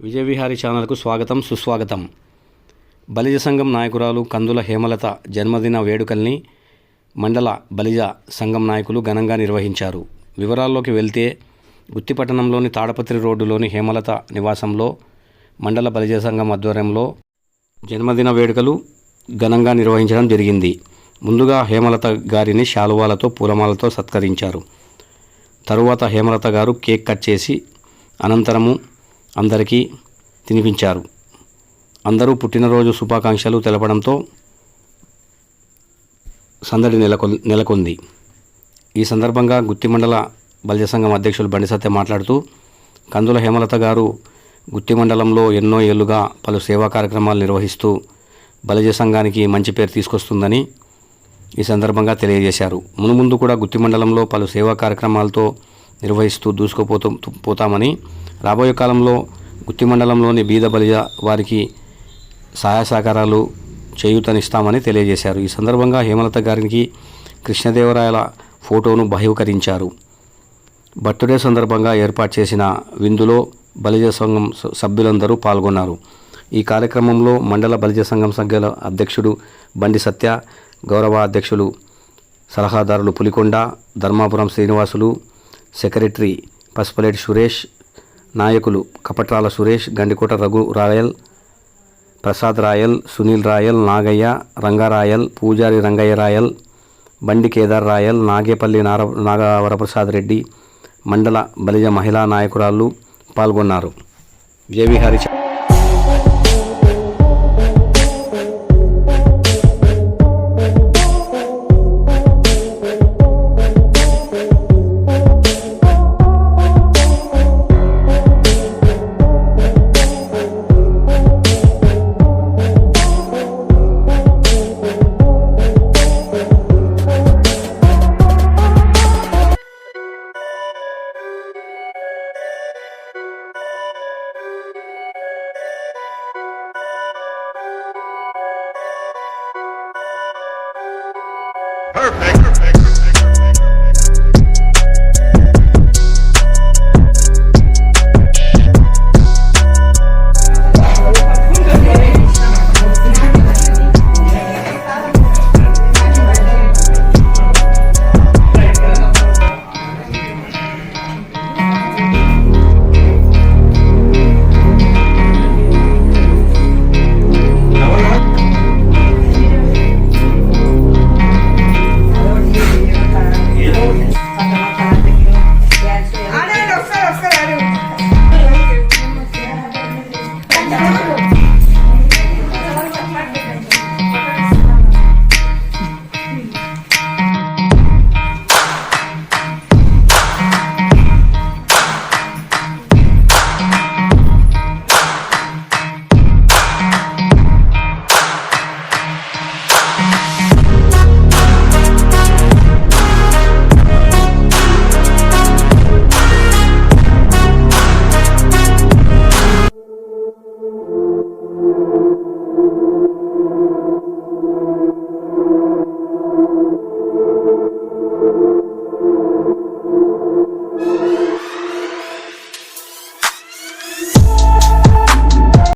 విజయవిహారి ఛానల్కు స్వాగతం సుస్వాగతం. బలిజ సంఘం నాయకురాలు కందుల హేమలత జన్మదిన వేడుకల్ని మండల బలిజ సంఘం నాయకులు ఘనంగా నిర్వహించారు. వివరాల్లోకి వెళ్తే గుత్తిపట్టణంలోని తాడపత్రి రోడ్డులోని హేమలత నివాసంలో మండల బలిజ సంఘం ఆధ్వర్యంలో జన్మదిన వేడుకలు ఘనంగా నిర్వహించడం జరిగింది. ముందుగా హేమలత గారిని శాలువాలతో పూలమాలతో సత్కరించారు. తరువాత హేమలత గారు కేక్ కట్ చేసి అనంతరము అందరికీ తినిపించారు. అందరూ పుట్టినరోజు శుభాకాంక్షలు తెలపడంతో సందడి నెలకొ నెలకొంది. ఈ సందర్భంగా గుత్తిమండల బలిజ సంఘం అధ్యక్షులు బండి సత్య మాట్లాడుతూ కందుల హేమలత గారు గుత్తి మండలంలో ఎన్నో ఏళ్ళుగా పలు సేవా కార్యక్రమాలు నిర్వహిస్తూ బలిజ సంఘానికి మంచి పేరు తీసుకొస్తుందని ఈ సందర్భంగా తెలియజేశారు. మునుముందు కూడా గుత్తి మండలంలో పలు సేవా కార్యక్రమాలతో నిర్వహిస్తూ దూసుకుపోతూ పోతామని రాబోయే కాలంలో గుత్తి మండలంలోని బీద బలిజ వారికి సహాయ సహకారాలు చేయూతనిస్తామని తెలియజేశారు. ఈ సందర్భంగా హేమలత గారికి కృష్ణదేవరాయల ఫోటోను బహిష్కరించారు. బర్త్డే సందర్భంగా ఏర్పాటు చేసిన విందులో బలిజ సంఘం స- సభ్యులందరూ పాల్గొన్నారు. ఈ కార్యక్రమంలో మండల బలిజ సంఘం సభ్యుల అధ్యక్షుడు బండి సత్య గౌరవ అధ్యక్షులు సలహాదారులు పులికొండ ధర్మాపురం శ్రీనివాసులు సెక్రటరీ పసుపలేటి సురేష్ నాయకులు కపట్రాల సురేష్ గండికోట రఘు రాయల్ ప్రసాద్ రాయల్ సునీల్ రాయల్ నాగయ్య రంగారాయల్ పూజారి రంగయ్య రాయల్ బండి కేదార్ రాయల్ నాగేపల్లి నార నాగవరప్రసాద్ రెడ్డి మండల బలిజ మహిళా నాయకురాళ్ళు పాల్గొన్నారు. విజయవిహారి Perfect.